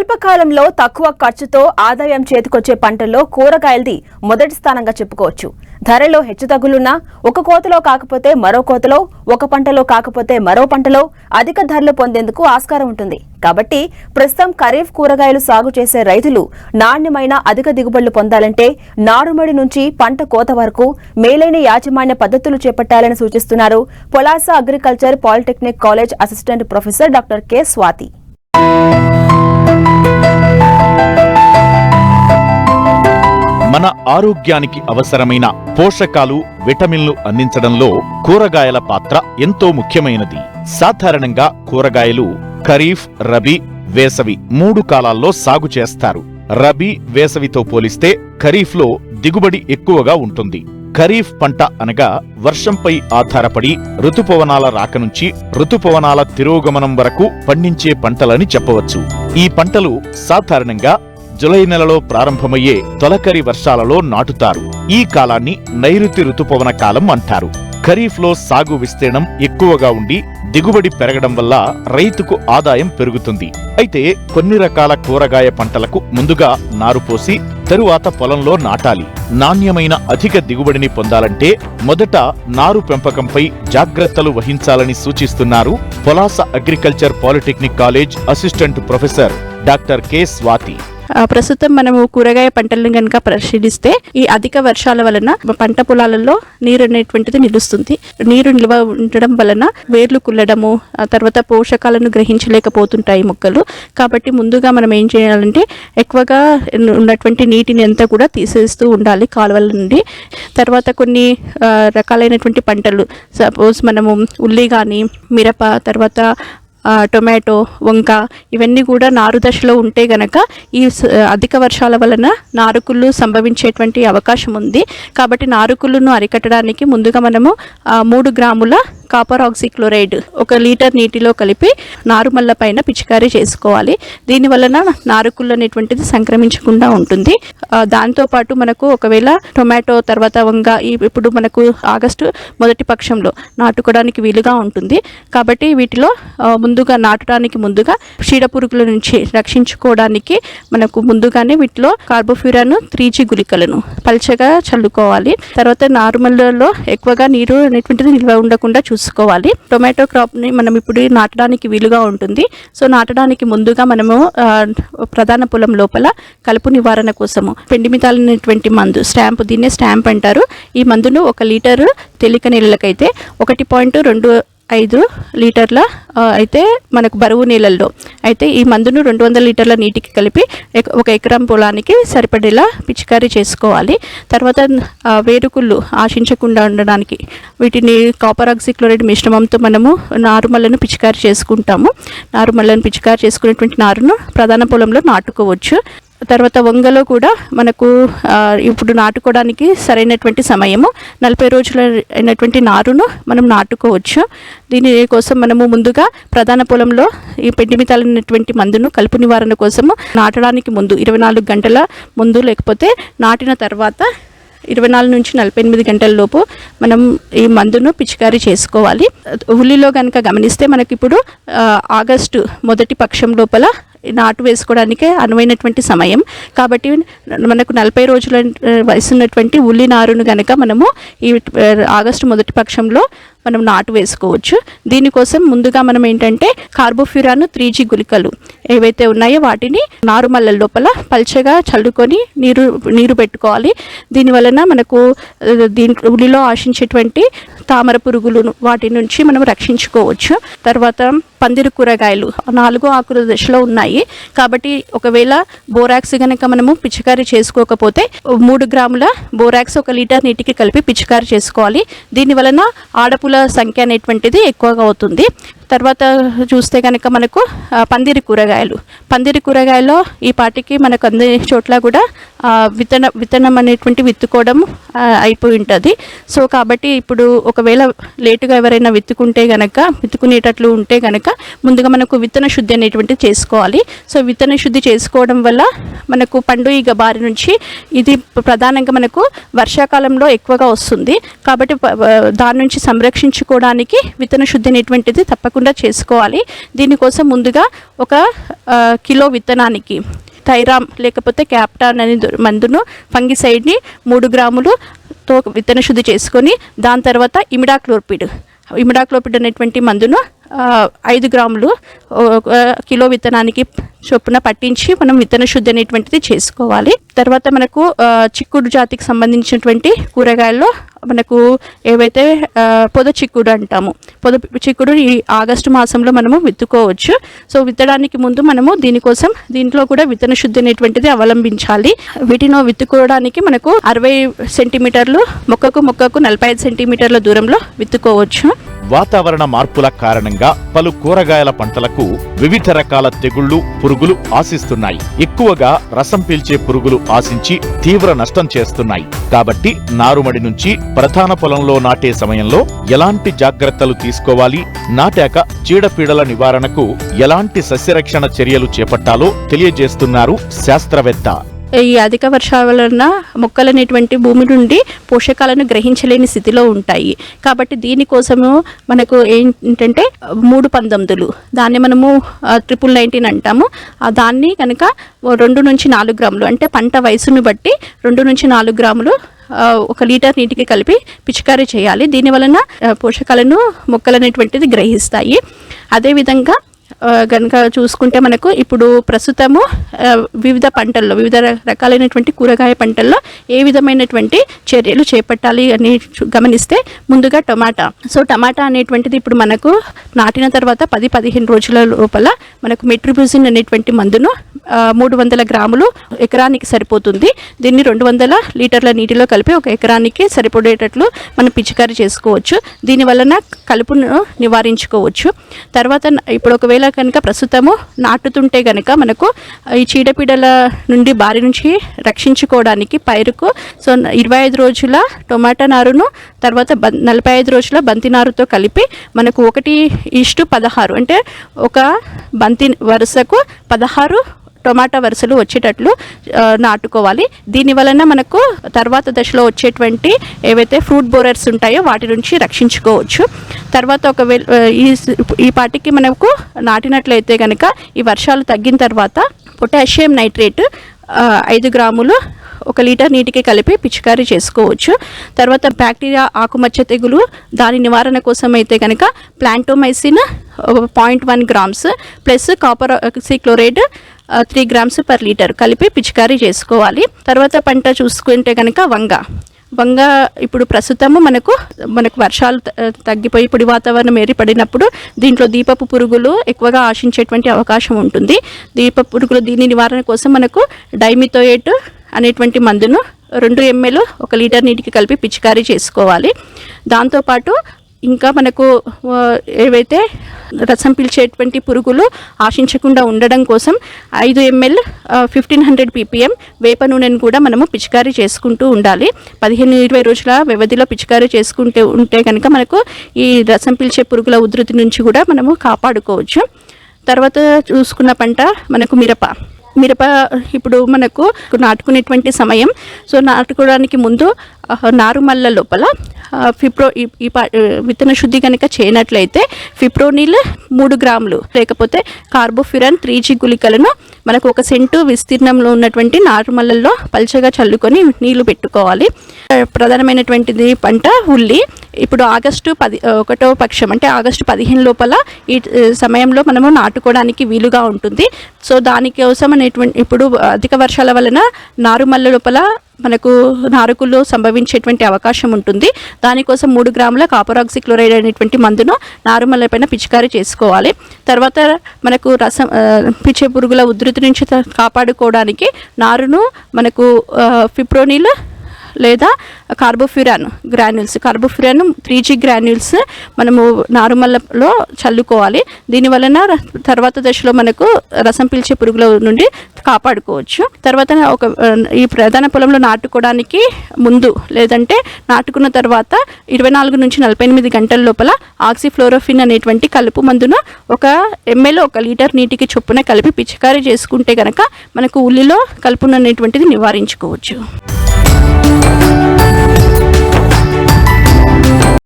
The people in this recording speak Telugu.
స్వల్పకాలంలో తక్కువ ఖర్చుతో ఆదాయం చేతికొచ్చే పంటల్లో కూరగాయలది మొదటి స్థానంగా చెప్పుకోవచ్చు. ధరలో హెచ్చుతగ్గులున్నా ఒక కోతలో కాకపోతే మరో కోతలో ఒక పంటలో కాకపోతే మరో పంటలో అధిక ధరలు పొందేందుకు ఆస్కారం ఉంటుంది. కాబట్టి ప్రస్తుతం ఖరీఫ్ కూరగాయలు సాగు చేసే రైతులు నాణ్యమైన అధిక దిగుబడులు పొందాలంటే నారుమడి నుంచి పంట కోత వరకు మేలైన యాజమాన్య పద్ధతులు చేపట్టాలని సూచిస్తున్నారు Polasa agriculture polytechnic college assistant professor doctor K Swathi. మన ఆరోగ్యానికి అవసరమైన పోషకాలు విటమిన్లు అందించడంలో కూరగాయల పాత్ర ఎంతో ముఖ్యమైనది. సాధారణంగా కూరగాయలు ఖరీఫ్ రబీ వేసవి మూడు కాలాల్లో సాగు చేస్తారు. రబీ వేసవితో పోలిస్తే ఖరీఫ్లో దిగుబడి ఎక్కువగా ఉంటుంది. ఖరీఫ్ పంట అనగా వర్షంపై ఆధారపడి ఋతుపవనాల రాక నుంచి ఋతుపవనాల తిరోగమనం వరకు పండించే పంటలని చెప్పవచ్చు. ఈ పంటలు సాధారణంగా జులై నెలలో ప్రారంభమయ్యే తొలకరి వర్షాలలో నాటుతారు. ఈ కాలాన్ని నైరుతి ఋతుపవన కాలం అంటారు. ఖరీఫ్లో సాగు విస్తీర్ణం ఎక్కువగా ఉండి దిగుబడి పెరగడం వల్ల రైతుకు ఆదాయం పెరుగుతుంది. అయితే కొన్ని రకాల కూరగాయ పంటలకు ముందుగా నారు పోసి తరువాత పొలంలో నాటాలి. నాణ్యమైన అధిక దిగుబడిని పొందాలంటే మొదట నారు పెంపకంపై జాగ్రత్తలు వహించాలని సూచిస్తున్నారు Polasa agriculture polytechnic college assistant professor doctor K Swathi. ప్రస్తుతం మనము కూరగాయ పంటలను కనుక పరిశీలిస్తే ఈ అధిక వర్షాల వలన పంట పొలాలలో నీరు అనేటువంటిది నిలుస్తుంది. నీరు నిల్వ ఉండడం వలన వేర్లు కుల్లడము తర్వాత పోషకాలను గ్రహించలేకపోతుంటాయి మొక్కలు. కాబట్టి ముందుగా మనం ఏం చేయాలంటే ఎక్కువగా ఉన్నటువంటి నీటిని అంతా కూడా తీసేస్తూ ఉండాలి కాలువల నుండి. తర్వాత కొన్ని రకాలైనటువంటి పంటలు సపోజ్ మనము ఉల్లి కానీ మిరప తర్వాత టొమాటో వంక ఇవన్నీ కూడా నారు దశలో ఉంటే గనక ఈ అధిక వర్షాల వలన నారుకుళ్ళు సంభవించేటువంటి అవకాశం ఉంది. కాబట్టి నారుకుళ్ళను అరికట్టడానికి ముందుగా మనము మూడు గ్రాముల కాపర్ ఆక్సిక్లోరైడ్ ఒక లీటర్ నీటిలో కలిపి నారుమల్ల పైన పిచికారీ చేసుకోవాలి. దీని వలన నారుకుళ్ళు అనేటువంటిది సంక్రమించకుండా ఉంటుంది. దాంతోపాటు మనకు ఒకవేళ టొమాటో తర్వాత వంగ ఇప్పుడు మనకు ఆగస్టు మొదటి పక్షంలో నాటుకోవడానికి వీలుగా ఉంటుంది. కాబట్టి వీటిలో ముందుగా నాటడానికి ముందుగా చీడపురుగుల నుంచి రక్షించుకోవడానికి మనకు ముందుగానే వీటిలో కార్బోఫ్యూరాను త్రీజీ గుళికలను పల్చగా చల్లుకోవాలి. తర్వాత నారుమల్లలో ఎక్కువగా నీరు అనేటువంటిది నిల్వ ఉండకుండా చూసుకోవాలి టొమాటో క్రాప్ని మనం ఇప్పుడు నాటడానికి వీలుగా ఉంటుంది. సో నాటడానికి ముందుగా మనము ప్రధాన పొలం లోపల కలుపు నివారణ కోసము పెండిమితాలైనటువంటి మందు స్టాంప్ దీన్నే స్టాంప్ అంటారు. ఈ మందును ఒక లీటరు తేలిక నీళ్ళకైతే ఒకటి పాయింట్ రెండు ఐదు లీటర్ల అయితే మనకు బరువు నీళ్ళల్లో. అయితే ఈ మందును రెండు వందల లీటర్ల నీటికి కలిపి ఒక ఎకరం పొలానికి సరిపడేలా పిచికారీ చేసుకోవాలి. తర్వాత వేరుకుళ్ళు ఆశించకుండా ఉండడానికి వీటిని కాపర్ ఆక్సిక్లోరైడ్ మిశ్రమంతో మనము నారుమల్లను పిచికారీ చేసుకుంటాము. నారుమల్లను పిచికారీ చేసుకునేటువంటి నారును ప్రధాన పొలంలో నాటుకోవచ్చు. తర్వాత వంగలో కూడా మనకు ఇప్పుడు నాటుకోవడానికి సరైనటువంటి సమయము నలభై రోజుల అయినటువంటి నారును మనం నాటుకోవచ్చు. దీని కోసం మనము ముందుగా ప్రధాన పొలంలో ఈ పెండిమితాలైనటువంటి మందును కలుపు నివారణ కోసము నాటడానికి ముందు ఇరవై నాలుగు గంటల ముందు లేకపోతే నాటిన తర్వాత ఇరవై నాలుగు నుంచి నలభై ఎనిమిది గంటల లోపు మనం ఈ మందును పిచికారీ చేసుకోవాలి. ఉల్లిలో కనుక గమనిస్తే మనకి ఇప్పుడు ఆగస్టు మొదటి పక్షం లోపల నాటు వేసుకోవడానికి అనువైనటువంటి సమయం. కాబట్టి మనకు నలభై రోజుల వయసున్నటువంటి వయసు ఉన్నటువంటి ఉల్లి నారును కనుక మనము ఈ ఆగస్టు మొదటి పక్షంలో మనం నాటు వేసుకోవచ్చు. దీనికోసం ముందుగా మనం ఏంటంటే కార్బోఫ్యూరాను త్రీ జీ గుళికలు ఏవైతే ఉన్నాయో వాటిని నారుమల్ల లోపల పల్చగా చల్లుకొని నీరు నీరు పెట్టుకోవాలి. దీని వలన మనకు దీని ఉల్లిలో ఆశించేటువంటి తామర పురుగులను వాటి నుంచి మనం రక్షించుకోవచ్చు. తర్వాత పందిరి కూరగాయలు నాలుగు ఆకుల దశలో ఉన్నాయి. కాబట్టి ఒకవేళ బోరాక్స్ కనుక మనము పిచికారీ చేసుకోకపోతే మూడు గ్రాముల బోరాక్స్ ఒక లీటర్ నీటికి కలిపి పిచికారీ చేసుకోవాలి. దీని వలన ఆడపుల సంఖ్య అనేటువంటిది ఎక్కువగా అవుతుంది. తర్వాత చూస్తే కనుక మనకు పందిరి కూరగాయలు. పందిరి కూరగాయలో ఈ పాటికి మనకు అన్ని చోట్ల కూడా విత్తన విత్తనం అనేటువంటి విత్తుకోవడం అయిపోయి ఉంటుంది. సో కాబట్టి ఇప్పుడు ఒకవేళ లేటుగా ఎవరైనా విత్తుకుంటే గనక విత్తుకునేటట్లు ఉంటే గనక ముందుగా మనకు విత్తన శుద్ధి అనేటువంటిది చేసుకోవాలి. సో విత్తన శుద్ధి చేసుకోవడం వల్ల మనకు పండు ఈగ బారి నుంచి ఇది ప్రధానంగా మనకు వర్షాకాలంలో ఎక్కువగా వస్తుంది. కాబట్టి దాని నుంచి సంరక్షించుకోవడానికి విత్తన శుద్ధి అనేటువంటిది తప్పకుండా లేకుండా చేసుకోవాలి. దీనికోసం ముందుగా ఒక కిలో విత్తనానికి థైరామ్ లేకపోతే క్యాప్టాన్ అనే మందును ఫంగిసైడ్ని మూడు గ్రాములుతో విత్తన శుద్ధి చేసుకొని దాని తర్వాత ఇమిడాక్లోర్పిడ్. ఇమిడాక్లోపిడ్ అనేటువంటి మందును ఐదు గ్రాములు ఒక కిలో విత్తనానికి చొప్పున పట్టించి మనం విత్తన శుద్ధి అనేటువంటిది చేసుకోవాలి. తర్వాత మనకు చిక్కుడు జాతికి సంబంధించినటువంటి కూరగాయల్లో మనకు ఏవైతే పొద చిక్కుడు అంటాము పొద చిక్కుడు ఈ ఆగస్టు మాసంలో మనము విత్తుకోవచ్చు. సో విత్తడానికి ముందు మనము దీనికోసం దీంట్లో కూడా విత్తన శుద్ధి అనేటువంటిది అవలంబించాలి. వీటిని విత్తుకోవడానికి మనకు అరవై సెంటీమీటర్లు మొక్కకు మొక్కకు నలభై ఐదు సెంటీమీటర్ల దూరంలో విత్తుకోవచ్చు. వాతావరణ మార్పుల కారణంగా పలు కూరగాయల పంటలకు వివిధ రకాల తెగుళ్ళు పురుగులు ఆశిస్తున్నాయి. ఎక్కువగా రసం పీల్చే పురుగులు ఆశించి తీవ్ర నష్టం చేస్తున్నాయి. కాబట్టి నారుమడి నుంచి ప్రధాన పొలంలో నాటే సమయంలో ఎలాంటి జాగ్రత్తలు తీసుకోవాలి? నాటాక చీడపీడల నివారణకు ఎలాంటి సస్యరక్షణ చర్యలు చేపట్టాలో తెలియజేస్తున్నారు శాస్త్రవేత్త. ఈ అధిక వర్షాల వలన మొక్కలు అనేటువంటి భూమి నుండి పోషకాలను గ్రహించలేని స్థితిలో ఉంటాయి. కాబట్టి దీనికోసము మనకు ఏంటంటే మూడు పంతొమ్మిదిలు. దాన్ని మనము ట్రిపుల్ నైన్టీన్ అంటాము. దాన్ని కనుక రెండు నుంచి నాలుగు గ్రాములు అంటే పంట వయసును బట్టి రెండు నుంచి నాలుగు గ్రాములు ఒక లీటర్ నీటికి కలిపి పిచికారీ చేయాలి. దీని వలన పోషకాలను మొక్కలు అనేటువంటిది గ్రహిస్తాయి. అదేవిధంగా కనుక చూసుకుంటే మనకు ఇప్పుడు ప్రస్తుతము వివిధ పంటల్లో వివిధ రకాలైనటువంటి కూరగాయ పంటల్లో ఏ విధమైనటువంటి చర్యలు చేపట్టాలి అని గమనిస్తే ముందుగా టమాటా. సో టమాటా అనేటువంటిది ఇప్పుడు మనకు నాటిన తర్వాత పది పదిహేను రోజుల లోపల మనకు మెట్రిబ్యూజిన్ అనేటువంటి మందును మూడు వందల గ్రాములు ఎకరానికి సరిపోతుంది. దీన్ని రెండు వందల లీటర్ల నీటిలో కలిపి ఒక ఎకరానికి సరిపడేటట్లు మనం పిచికారీ చేసుకోవచ్చు. దీనివలన కలుపును నివారించుకోవచ్చు. తర్వాత ఇప్పుడు ఒకవేళ కనుక ప్రస్తుతము నాటుతుంటే కనుక మనకు ఈ చీడపీడల నుండి బారి నుంచి రక్షించుకోవడానికి పైరుకు సో ఇరవై ఐదు రోజుల టొమాటో నారును తర్వాత బ నలభై ఐదు రోజుల బంతి నారుతో కలిపి మనకు ఒకటి ఇష్టు పదహారు అంటే ఒక బంతి వరుసకు పదహారు టొమాటో వరుసలు వచ్చేటట్లు నాటుకోవాలి. దీని వలన మనకు తర్వాత దశలో వచ్చేటువంటి ఏవైతే ఫ్రూట్ బోరర్స్ ఉంటాయో వాటి నుంచి రక్షించుకోవచ్చు. తర్వాత ఒకవేళ ఈ ఈ పాటికి మనకు నాటినట్లయితే కనుక ఈ వర్షాలు తగ్గిన తర్వాత పొటాషియం నైట్రేట్ ఐదు గ్రాములు ఒక లీటర్ నీటికి కలిపి పిచికారీ చేసుకోవచ్చు. తర్వాత బ్యాక్టీరియా ఆకుమచ్చ తెగులు దాని నివారణ కోసం అయితే కనుక plantomycin point one grams plus copper chloride three grams per litre కలిపి పిచికారీ చేసుకోవాలి. తర్వాత పంట చూసుకుంటే కనుక వంగ. వంగ ఇప్పుడు ప్రస్తుతము మనకు మనకు వర్షాలు త- తగ్గిపోయి పొడి వాతావరణం ఏర్పడినప్పుడు దీంట్లో దీపపు పురుగులు ఎక్కువగా ఆశించేటువంటి అవకాశం ఉంటుంది. దీప పురుగులు దీని నివారణ కోసం మనకు డైమిథోయేట్ అనేటువంటి మందును రెండు ఎంఎల్ ఒక లీటర్ నీటికి కలిపి పిచికారీ చేసుకోవాలి. దాంతోపాటు ఇంకా మనకు ఏవైతే రసం పీల్చేటువంటి పురుగులు ఆశించకుండా ఉండడం కోసం ఐదు ఎంఎల్ ఫిఫ్టీన్ హండ్రెడ్ పీపీఎం వేప నూనెను కూడా మనము పిచికారీ చేసుకుంటూ ఉండాలి. పదిహేను ఇరవై రోజుల వ్యవధిలో పిచికారీ చేసుకుంటే ఉంటే కనుక మనకు ఈ రసం పీల్చే పురుగుల ఉధృతి నుంచి కూడా మనము కాపాడుకోవచ్చు. తర్వాత చూసుకున్న పంట మనకు మిరప. మిరప ఇప్పుడు మనకు నాటుకునేటువంటి సమయం. సో నాటుకోవడానికి ముందు నారుమల్ల లోపల ఫిప్రో ఈ విత్తన శుద్ధి కనుక చేయనట్లయితే ఫిప్రోనిల్ మూడు గ్రాములు. లేకపోతే కార్బోఫిరన్ త్రీ జీ గుళికలను మనకు ఒక సెంటు విస్తీర్ణంలో ఉన్నటువంటి నారుమల్లల్లో పల్చగా చల్లుకొని నీళ్ళు పెట్టుకోవాలి. ప్రధానమైనటువంటిది పంట ఉల్లి. ఇప్పుడు ఆగస్టు పది ఒకటో పక్షం అంటే ఆగస్టు పదిహేను లోపల ఈ సమయంలో మనము నాటుకోవడానికి వీలుగా ఉంటుంది. సో దానికోసం అనేటువంటి ఇప్పుడు అధిక వర్షాల వలన నారుమల్ల లోపల మనకు నారుకులు సంభవించేటువంటి అవకాశం ఉంటుంది. దానికోసం మూడు గ్రాముల కాపరాక్సి క్లోరైడ్ అనేటువంటి మందును నారుమల్ల పైన పిచికారీ చేసుకోవాలి. తర్వాత మనకు రసం పిచ్చే పురుగుల ఉధృతి నుంచి కాపాడుకోవడానికి నారును మనకు ఫిప్రోనీలు ఫిప్రోనిల్ లేదా carbofuran granules. Carbofuran three G granules మనము నారుమల్లలో చల్లుకోవాలి. దీనివలన తర్వాత దశలో మనకు రసం పీల్చే పురుగుల నుండి కాపాడుకోవచ్చు. తర్వాత ఒక ఈ ప్రధాన పొలంలో నాటుకోవడానికి ముందు లేదంటే నాటుకున్న తర్వాత ఇరవై నాలుగు నుంచి నలభై ఎనిమిది గంటల లోపల ఆక్సిఫ్లోరోఫిన్ అనేటువంటి కలుపు మందును ఒక ఎంఎల్ ఒక లీటర్ నీటికి చొప్పున కలిపి పిచికారీ చేసుకుంటే కనుక మనకు ఉల్లిలో కలుపును అనేటువంటిది నివారించుకోవచ్చు. Thank you.